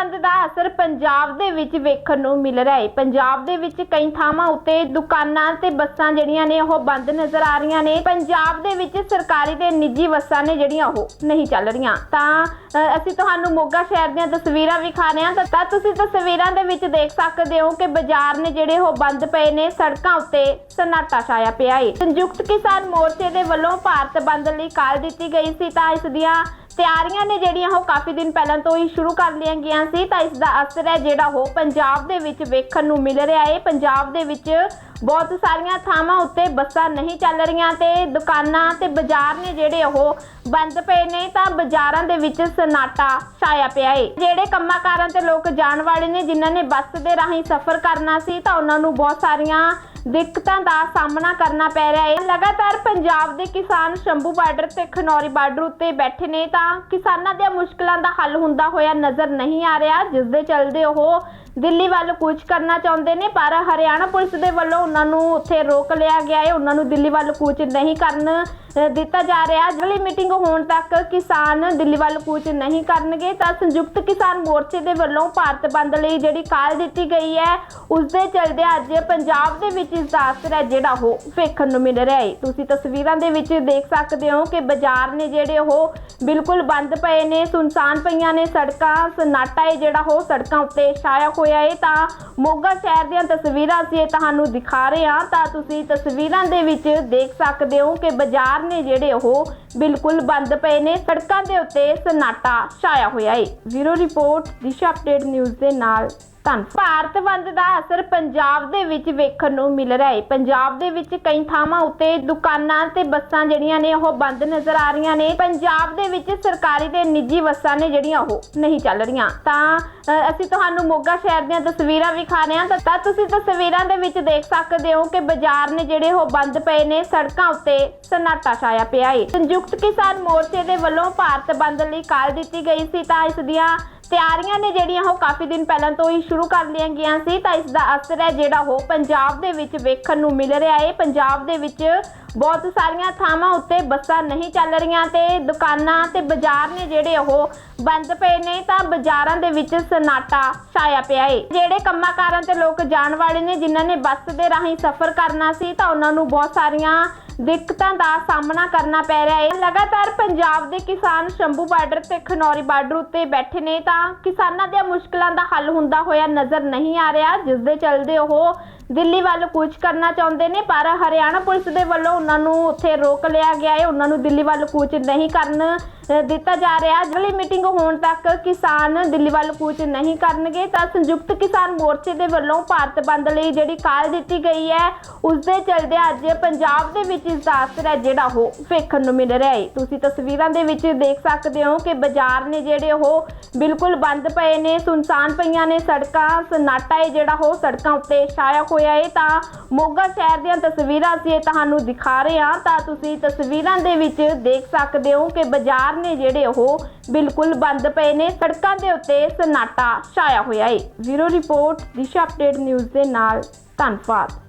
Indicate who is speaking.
Speaker 1: ਬੰਦ ਦਾ ਅਸਰ ਪੰਜਾਬ ਦੇ ਵਿੱਚ ਵੇਖਣ ਨੂੰ ਮਿਲ ਰਿਹਾ ਹੈ। ਪੰਜਾਬ ਦੇ ਵਿੱਚ ਕਈ ਥਾਵਾਂ ਉੱਤੇ ਦੁਕਾਨਾਂ ਤੇ ਬੱਸਾਂ ਜਿਹੜੀਆਂ ਨੇ ਉਹ ਬੰਦ ਨਜ਼ਰ ਆ ਰਹੀਆਂ ਨੇ। ਪੰਜਾਬ ਦੇ ਵਿੱਚ ਸਰਕਾਰੀ ਤੇ ਨਿੱਜੀ ਬੱਸਾਂ ਨੇ ਜਿਹੜੀਆਂ ਉਹ ਨਹੀਂ ਚੱਲ ਰਹੀਆਂ। ਤਾਂ ਅਸੀਂ ਤੁਹਾਨੂੰ ਮੋਗਾ ਸ਼ਹਿਰ ਦੀਆਂ ਤਸਵੀਰਾਂ ਵਿਖਾ ਰਹੇ ਹਾਂ। ਤਾਂ- ਤਾਂ ਤੁਸੀਂ ਤਸਵੀਰਾਂ ਦੇ ਵਿੱਚ ਦੇਖ ਸਕਦੇ ਹੋ ਕਿ ਬਾਜ਼ਾਰ ਨੇ ਜਿਹੜੇ ਉਹ ਬੰਦ ਪਏ ਨੇ। ਸੜਕਾਂ ਉੱਤੇ ਸਨਾਟਾ ਛਾਇਆ ਪਿਆ ਹੈ। ਸੰਯੁਕਤ ਕਿਸਾਨ ਮੋਰਚੇ ਦੇ ਵੱਲੋਂ ਭਾਰਤ ਬੰਦ ਲਈ ਕਾਲ ਦਿੱਤੀ ਗਈ ਸੀ। ਤਾਂ ਇਸ ਦੀਆਂ ਤਿਆਰੀਆਂ ਨੇ ਜਿਹੜੀਆਂ ਉਹ ਕਾਫੀ ਦਿਨ ਪਹਿਲਾਂ ਤੋਂ ਹੀ ਸ਼ੁਰੂ ਕਰ ਲਈਆਂ ਗਈਆਂ ਸੀ, ਤਾਂ ਇਸ ਦਾ ਅਸਰ ਹੈ ਜਿਹੜਾ ਉਹ ਪੰਜਾਬ ਦੇ ਵਿੱਚ ਵੇਖਣ ਨੂੰ ਮਿਲ ਰਿਹਾ ਹੈ। ਪੰਜਾਬ ਦੇ ਵਿੱਚ ਬਹੁਤ ਸਾਰੀਆਂ ਥਾਵਾਂ ਉੱਤੇ ਬੱਸਾਂ ਨਹੀਂ ਚੱਲ ਰਹੀਆਂ ਤੇ ਦੁਕਾਨਾਂ ਤੇ ਬਾਜ਼ਾਰ ਨੇ ਜਿਹੜੇ ਉਹ ਬੰਦ ਪਏ ਨੇ ਤਾਂ ਬਾਜ਼ਾਰਾਂ ਦੇ ਵਿੱਚ ਸਨਾਟਾ ਛਾਇਆ ਪਿਆ ਹੈ ਜਿਹੜੇ ਕੰਮਾਂ ਤੇ ਲੋਕ ਜਾਣ ਵਾਲੇ ਨੇ, ਜਿਨ੍ਹਾਂ ਨੇ ਬੱਸ ਦੇ ਰਾਹੀਂ ਸਫ਼ਰ ਕਰਨਾ ਸੀ, ਤਾਂ ਉਹਨਾਂ ਨੂੰ ਬਹੁਤ ਸਾਰੀਆਂ ਦਿੱਕਤਾਂ ਦਾ ਸਾਹਮਣਾ ਕਰਨਾ ਪੈ ਰਿਹਾ ਹੈ ਲਗਾਤਾਰ ਪੰਜਾਬ ਦੇ ਕਿਸਾਨ ਸ਼ੰਭੂ ਬਾਰਡਰ ਤੇ ਖਨੌਰੀ ਬਾਰਡਰ ਉੱਤੇ ਬੈਠੇ ਨੇ, ਤਾਂ ਕਿਸਾਨਾਂ ਦੀਆਂ ਮੁਸ਼ਕਲਾਂ ਦਾ ਹੱਲ ਹੁੰਦਾ ਹੋਇਆ ਨਜ਼ਰ ਨਹੀਂ ਆ ਰਿਹਾ, ਜਿਸ ਦੇ ਚੱਲਦੇ ਉਹ ਦਿੱਲੀ ਵੱਲ ਕੂਚ ਕਰਨਾ ਚਾਹੁੰਦੇ ਨੇ, ਪਰ ਹਰਿਆਣਾ ਪੁਲਿਸ ਦੇ ਵੱਲੋਂ ਉਹਨਾਂ ਨੂੰ ਉੱਥੇ ਰੋਕ ਲਿਆ ਗਿਆ ਹੈ। ਉਹਨਾਂ ਨੂੰ ਦਿੱਲੀ ਵੱਲ ਕੂਚ ਨਹੀਂ ਕਰਨ ਦਿੱਤਾ ਜਾ ਰਿਹਾ। ਅਗਲੀ ਮੀਟਿੰਗ ਹੋਣ ਤੱਕ ਕਿਸਾਨ ਦਿੱਲੀ ਵੱਲ ਕੂਚ ਨਹੀਂ ਕਰਨਗੇ, ਤਾਂ ਸੰਯੁਕਤ ਕਿਸਾਨ ਮੋਰਚੇ ਦੇ ਵੱਲੋਂ ਭਾਰਤ ਬੰਦ ਲਈ ਜਿਹੜੀ ਕਾਲ ਦਿੱਤੀ ਗਈ ਹੈ ਉਸ ਦੇ ਚੱਲਦੇ ਅੱਜ ਪੰਜਾਬ ਦੇ ਵਿੱਚ ਇਸ ਦਾ ਅਸਰ ਹੈ, ਜਿਹੜਾ ਉਹ ਵੇਖਣ ਨੂੰ ਮਿਲ ਰਿਹਾ ਹੈ। ਤੁਸੀਂ ਤਸਵੀਰਾਂ ਦੇ ਵਿੱਚ ਦੇਖ ਸਕਦੇ ਹੋ ਕਿ ਬਾਜ਼ਾਰ ਨੇ ਜਿਹੜੇ ਉਹ ਬਿਲਕੁਲ ਬੰਦ ਪਏ ਨੇ, ਸੁਨਸਾਨ ਪਈਆਂ ਨੇ ਸੜਕਾਂ, ਸਨਾਟਾ ਹੈ ਜਿਹੜਾ ਉਹ ਸੜਕਾਂ ਉੱਤੇ ਛਾਇਆ ਹੋਇਆ ਹੈ ਤਾਂ ਮੋਗਾ ਸ਼ਹਿਰ ਦੀਆਂ ਤਸਵੀਰਾਂ ਅਸੀਂ ਤੁਹਾਨੂੰ ਦਿਖਾ ਰਹੇ ਹਾਂ। ਤਾਂ ਤੁਸੀਂ ਤਸਵੀਰਾਂ ਦੇ ਵਿੱਚ ਦੇਖ ਸਕਦੇ ਹੋ ਕਿ ਬਾਜ਼ਾਰ ਨੇ ਜਿਹੜੇ ਉਹ ਬਿਲਕੁਲ ਬੰਦ ਪਏ ਨੇ। ਸੜਕਾਂ ਦੇ ਉੱਤੇ ਸਨਾਟਾ ਛਾਇਆ ਹੋਇਆ ਏ। Zero report, Disha update news ਦੇ ਨਾਲ। ਧੰਨ ਭਾਰਤ ਬੰਦ ਦਾ ਅਸਰ ਪੰਜਾਬ ਦੇ ਵਿੱਚ ਵੇਖਣ ਨੂੰ ਮਿਲ ਰਿਹਾ ਹੈ। ਪੰਜਾਬ ਦੇ ਵਿੱਚ ਕਈ ਥਾਵਾਂ ਉੱਤੇ ਦੁਕਾਨਾਂ ਤੇ ਬੱਸਾਂ ਜਿਹੜੀਆਂ ਨੇ ਉਹ ਬੰਦ ਨਜ਼ਰ ਆ ਰਹੀਆਂ ਨੇ। ਪੰਜਾਬ ਦੇ ਵਿੱਚ ਸਰਕਾਰੀ ਤੇ ਨਿੱਜੀ ਬੱਸਾਂ ਨੇ ਜਿਹੜੀਆਂ ਉਹ ਨਹੀਂ ਚੱਲ ਰਹੀਆਂ। ਤਾਂ ਅਸੀਂ ਤੁਹਾਨੂੰ ਮੋਗਾ ਸ਼ਹਿਰ ਦੀਆਂ ਤਸਵੀਰਾਂ ਵਿਖਾ ਰਹੇ ਹਾਂ। ਤਾਂ- ਤਾਂ ਤੁਸੀਂ ਤਸਵੀਰਾਂ ਦੇ ਵਿੱਚ ਦੇਖ ਸਕਦੇ ਹੋ ਕਿ ਬਾਜ਼ਾਰ ਨੇ ਜਿਹੜੇ ਉਹ ਬੰਦ ਪਏ ਨੇ। ਸੜਕਾਂ ਉੱਤੇ ਸਨਾਟਾ ਛਾਇਆ ਪਿਆ ਹੈ। ਸੰਯੁਕਤ ਕਿਸਾਨ ਮੋਰਚੇ ਦੇ ਵੱਲੋਂ ਭਾਰਤ ਬੰਦ ਲਈ ਕਾਲ ਦਿੱਤੀ ਗਈ ਸੀ। ਤਾਂ ਇਸ ਦੀਆਂ ਤਿਆਰੀਆਂ ਨੇ ਜਿਹੜੀਆਂ ਉਹ ਕਾਫੀ ਦਿਨ ਪਹਿਲਾਂ ਤੋਂ ਹੀ ਸ਼ੁਰੂ ਕਰ ਲਈਆਂ ਗਈਆਂ ਸੀ, ਤਾਂ ਇਸ ਦਾ ਅਸਰ ਹੈ ਜਿਹੜਾ ਉਹ ਪੰਜਾਬ ਦੇ ਵਿੱਚ ਵੇਖਣ ਨੂੰ ਮਿਲ ਰਿਹਾ ਹੈ। ਪੰਜਾਬ ਦੇ ਵਿੱਚ ਬਹੁਤ ਸਾਰੀਆਂ ਥਾਵਾਂ ਉੱਤੇ ਬੱਸਾਂ ਨਹੀਂ ਚੱਲ ਰਹੀਆਂ ਤੇ ਦੁਕਾਨਾਂ ਤੇ ਬਾਜ਼ਾਰ ਨੇ ਜਿਹੜੇ ਉਹ ਬੰਦ ਪਏ ਨੇ ਤਾਂ ਬਾਜ਼ਾਰਾਂ ਦੇ ਵਿੱਚ ਸਨਾਟਾ ਛਾਇਆ ਪਿਆ ਹੈ ਜਿਹੜੇ ਕੰਮਾਂ ਕਾਰਾਂ ਤੇ ਲੋਕ ਜਾਣ ਵਾਲੇ ਨੇ, ਜਿਨ੍ਹਾਂ ਨੇ ਬੱਸ ਦੇ ਰਾਹੀਂ ਸਫ਼ਰ ਕਰਨਾ ਸੀ, ਤਾਂ ਉਹਨਾਂ ਨੂੰ ਬਹੁਤ ਸਾਰੀਆਂ ਦਿੱਕਤਾਂ ਦਾ ਸਾਹਮਣਾ ਕਰਨਾ ਪੈ ਰਿਹਾ ਹੈ ਲਗਾਤਾਰ ਪੰਜਾਬ ਦੇ ਕਿਸਾਨ ਸ਼ੰਭੂ ਬਾਰਡਰ ਤੇ ਖਨੌਰੀ ਬਾਰਡਰ ਉੱਤੇ ਬੈਠੇ ਨੇ ਤਾਂ ਕਿਸਾਨਾਂ ਦੀਆਂ ਮੁਸ਼ਕਲਾਂ ਦਾ ਹੱਲ ਹੁੰਦਾ ਹੋਇਆ ਨਜ਼ਰ ਨਹੀਂ ਆ ਰਿਹਾ, ਜਿਸ ਦੇ ਚੱਲਦੇ ਉਹ ਦਿੱਲੀ ਵੱਲ ਕੂਚ ਕਰਨਾ ਚਾਹੁੰਦੇ ਨੇ, ਪਰ ਹਰਿਆਣਾ ਪੁਲਿਸ ਦੇ ਵੱਲੋਂ ਉਹਨਾਂ ਨੂੰ ਉੱਥੇ ਰੋਕ ਲਿਆ ਗਿਆ ਹੈ। ਉਹਨਾਂ ਨੂੰ ਦਿੱਲੀ ਵੱਲ ਕੂਚ ਨਹੀਂ ਕਰਨ ਦਿੱਤਾ ਜਾ ਰਿਹਾ। ਅਗਲੀ ਮੀਟਿੰਗ ਹੋਣ ਤੱਕ ਕਿਸਾਨ ਦਿੱਲੀ ਵੱਲ ਕੂਚ ਨਹੀਂ ਕਰਨਗੇ, ਤਾਂ ਸੰਯੁਕਤ ਕਿਸਾਨ ਮੋਰਚੇ ਦੇ ਵੱਲੋਂ ਭਾਰਤ ਬੰਦ ਲਈ ਜਿਹੜੀ ਕਾਲ ਦਿੱਤੀ ਗਈ ਹੈ ਉਸ ਦੇ ਚੱਲਦੇ ਅੱਜ ਪੰਜਾਬ ਦੇ ਵਿੱਚ ਇਸ ਦਾ ਅਸਰ ਹੈ, ਜਿਹੜਾ ਉਹ ਵੇਖਣ ਨੂੰ ਮਿਲ ਰਿਹਾ ਹੈ। ਤੁਸੀਂ ਤਸਵੀਰਾਂ ਦੇ ਵਿੱਚ ਦੇਖ ਸਕਦੇ ਹੋ ਕਿ ਬਾਜ਼ਾਰ ਨੇ ਜਿਹੜੇ ਉਹ ਬਿਲਕੁਲ ਬੰਦ ਪਏ ਨੇ, ਸੁਨਸਾਨ ਪਈਆਂ ਨੇ ਸੜਕਾਂ, ਸਨਾਟਾ ਹੈ ਜਿਹੜਾ ਉਹ ਸੜਕਾਂ ਉੱਤੇ ਛਾਇਆ ਹੋਇਆ ਹੈ ਤਾਂ ਮੋਗਾ ਸ਼ਹਿਰ ਦੀਆਂ ਤਸਵੀਰਾਂ ਅਸੀਂ ਇਹ ਤੁਹਾਨੂੰ ਦਿਖਾ ਰਹੇ ਹਾਂ। ਤਾਂ ਤੁਸੀਂ ਤਸਵੀਰਾਂ ਦੇ ਵਿੱਚ ਦੇਖ ਸਕਦੇ ਹੋ ਕਿ ਬਾਜ਼ਾਰ ਨੇ ਜਿਹੜੇ ਉਹ ਬਿਲਕੁਲ ਬੰਦ ਪਏ ਨੇ। ਸੜਕਾਂ ਦੇ ਉੱਤੇ ਸਨਾਟਾ ਛਾਇਆ ਹੋਇਆ ਹੈ zero report, Disha update news ਦੇ ਨਾਲ ਧੰਨਵਾਦ।